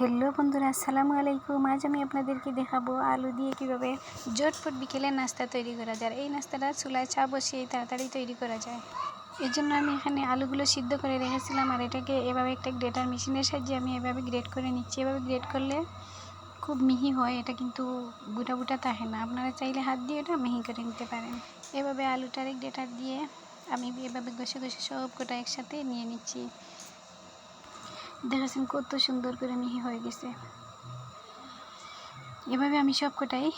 Hello বন্ধুরা, আসসালামু আলাইকুম। আজ আমি আপনাদেরকে দেখাবো আলু দিয়ে কীভাবে জটপট বিকেলে নাস্তা তৈরি করা যায়। এই নাস্তাটা চুলায় চা বসিয়ে তাড়াতাড়ি তৈরি করা যায়। এর জন্য আমি এখানে আলুগুলো সিদ্ধ করে রেখেছিলাম আর এটাকে এভাবে একটা গ্রেটার মেশিনের সাহায্যে আমি এভাবে গ্রেট করে নিচ্ছি। এভাবে গ্রেট করলে খুব মিহি হয়, এটা কিন্তু বুটা বুটা থাকে না। আপনারা চাইলে হাত দিয়ে এটা মিহি করে নিতে পারেন। এভাবে আলুটারে গ্রেটার দিয়ে আমি এভাবে ঘষে ঘষে সব কটা একসাথে নিয়ে নিচ্ছি। দেখাচ্ছেন কত সুন্দর করে মিহি হয়ে গেছে। এভাবে আমি সব কটাই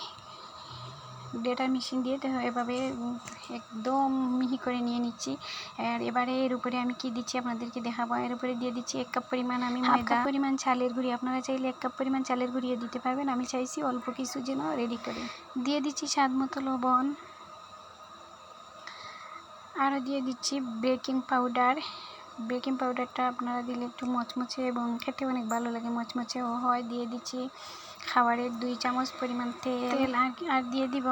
ডেটার মেশিন দিয়ে তো এভাবে একদম মিহি করে নিয়ে নিচ্ছি। আর এবারে এর উপরে আমি কি দিচ্ছি আপনাদেরকে দেখাবো। এর উপরে দিয়ে দিচ্ছি এক কাপ পরিমাণ আমি ময়দা। পরিমাণ চালের গুঁড়ি। আপনারা চাইলে এক কাপ পরিমাণ চালের গুঁড়িও দিতে পারবেন। আমি চাইছি অল্প কিছু যেন রেডি করে। দিয়ে দিচ্ছি স্বাদ মতো লবণ। আরও দিয়ে দিচ্ছি বেকিং পাউডার বেকিং পাউডারটা আপনারা দিলে একটু মচমচে এবং খেতে অনেক ভালো লাগে। মচমচেও হয়, দিয়ে দিচ্ছি। খাবারের দুই চামচ পরিমাণ তেল। আর আর দিয়ে দিব।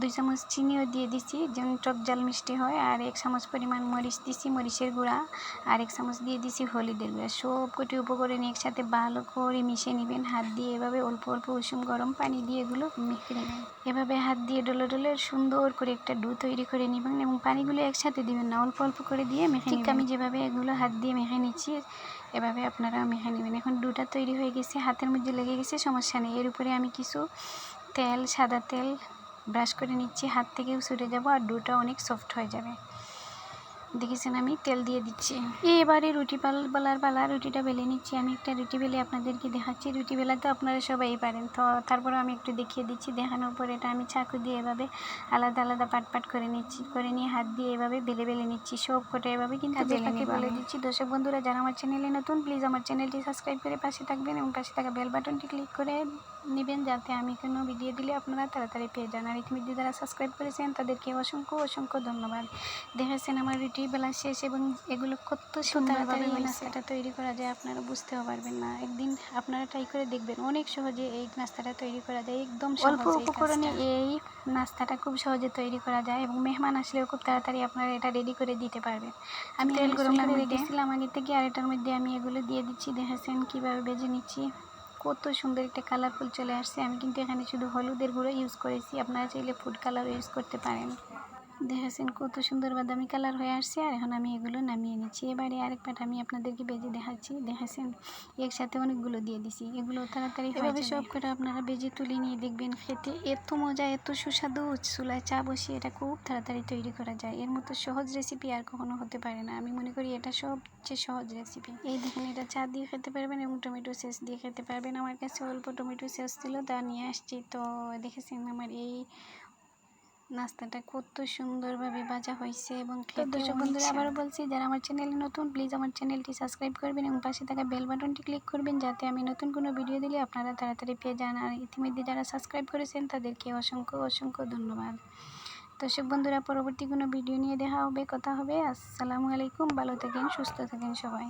দুই চামচ চিনিও দিয়ে দিছি যেন টক জাল মিষ্টি হয় আর এক চামচ পরিমাণ মরিচ দিছি মরিচের গুঁড়া আর এক চামচ দিয়ে দিছি হলুদের গুঁড়া। সব কটি উপকরণ একসাথে ভালো করে মিশে নেবেন। হাত দিয়ে এভাবে অল্প অল্প উষুম গরম পানি দিয়ে এগুলো মেখে নেবেন। এভাবে হাত দিয়ে ডলে ডলে সুন্দর করে একটা ডু তৈরি করে নেবেন এবং পানিগুলো একসাথে দিবেন না অল্প অল্প করে দিয়ে মেখে ঠিক আমি যেভাবে এগুলো হাত দিয়ে মেখে নিচ্ছি এভাবে আপনারা মেখে নেবেন। এখন ডুটা তৈরি হয়ে গেছে হাতের মধ্যে লেগে গেছে সমস্যা নেই। এর উপরে আমি কিছু তেল সাদা তেল ব্রাশ করে নিচ্ছি হাত থেকেও ছুটে যাব আর ডোটা অনেক সফট হয়ে যাবে। দেখেছেন আমি? তেল দিয়ে দিচ্ছি। এবারে রুটি পাল বেলার পালা রুটিটা বেলে নিচ্ছি। আমি একটা রুটি বেলে আপনাদেরকে দেখাচ্ছি। রুটি বেলা তো আপনারা সবাই পারেন। তো তারপরে আমি একটু দেখিয়ে দিচ্ছি। দেখানোর পর এটা আমি চাকু দিয়ে এভাবে আলাদা আলাদা পাট পাট করে নিচ্ছি। করে নিয়ে হাত দিয়ে এভাবে বেলে বেলে নিচ্ছি। সব কটা এভাবে কিন্তু বেলে বলে দিচ্ছি। দর্শক বন্ধুরা যারা আমার চ্যানেলে নতুন প্লিজ আমার চ্যানেলটি সাবস্ক্রাইব করে পাশে থাকবেন এবং পাশে থাকা বেল বাটনটি ক্লিক করে নেবেন যাতে আমি কোনো ভিডিও দিলে আপনারা তাড়াতাড়ি পেয়ে যান। আর ইতিমধ্যে যারা সাবস্ক্রাইব করেছেন তাদেরকে অসংখ্য অসংখ্য ধন্যবাদ। দেখেছেন আমার রুটি বেলা শেষ এবং এগুলো কত সুন্দরভাবে এই নাস্তাটা তৈরি করা যায় আপনারা বুঝতেও পারবেন না। একদিন আপনারা ট্রাই করে দেখবেন অনেক সহজে এই নাস্তাটা তৈরি করা যায়। একদম অল্প উপকরণে এই নাস্তাটা খুব সহজে তৈরি করা যায় এবং মেহমান আসলেও খুব তাড়াতাড়ি আপনারা এটা রেডি করে দিতে পারবেন। আমি তেল গরম করে রেখেছিলাম আগে থেকে আর এটার মধ্যে আমি এগুলো দিয়ে দিচ্ছি। দেখেছেন কীভাবে বেজে নিচ্ছি। কত সুন্দর একটা কালারফুল চলে আসছে। আমি কিন্তু এখানে শুধু হলুদের গুঁড়ো ইউজ করেছি। আপনারা চাইলে ফুড কালারও ইউজ করতে পারেন। দেখেছেন কত সুন্দর বাদামি কালার হয়ে আসছে। আর এখন আমি এগুলো নামিয়ে নিচ্ছি। এবারে আরেক পাট আমি আপনাদেরকে বেজে দেখাচ্ছি। দেখেছেন? একসাথে অনেকগুলো দিয়ে দিছি। এগুলো তাড়াতাড়ি এভাবে সব করে আপনারা বেজে তুলে নিয়ে দেখবেন খেতে। এত মজা এত সুস্বাদু। চুলায় চা বসিয়ে এটা খুব তাড়াতাড়ি তৈরি করা যায়। এর মতো সহজ রেসিপি আর কখনো হতে পারে না। আমি মনে করি এটা সবচেয়ে সহজ রেসিপি এই দেখেন এটা চা দিয়ে খেতে পারবেন এবং টমেটো সস দিয়ে খেতে পারবেন। আমার কাছে অল্প টমেটো সস ছিল তা নিয়ে আসছি। তো দেখেছেন আমার এই নাস্তাটা কত সুন্দরভাবে ভাজা হয়েছে এবং দর্শক বন্ধুরা আবারও বলছি যারা আমার চ্যানেলে নতুন প্লিজ আমার চ্যানেলটি সাবস্ক্রাইব করবেন এবং পাশে থাকা বেল বাটনটি ক্লিক করবেন যাতে আমি নতুন কোনো ভিডিও দিলে আপনারা তাড়াতাড়ি পেয়ে যান। আর ইতিমধ্যে যারা সাবস্ক্রাইব করেছেন তাদেরকে অসংখ্য অসংখ্য ধন্যবাদ। দর্শক বন্ধুরা পরবর্তী কোনো ভিডিও নিয়ে দেখা হবে কথা হবে। আসসালামু আলাইকুম ভালো থাকেন সুস্থ থাকেন সবাই।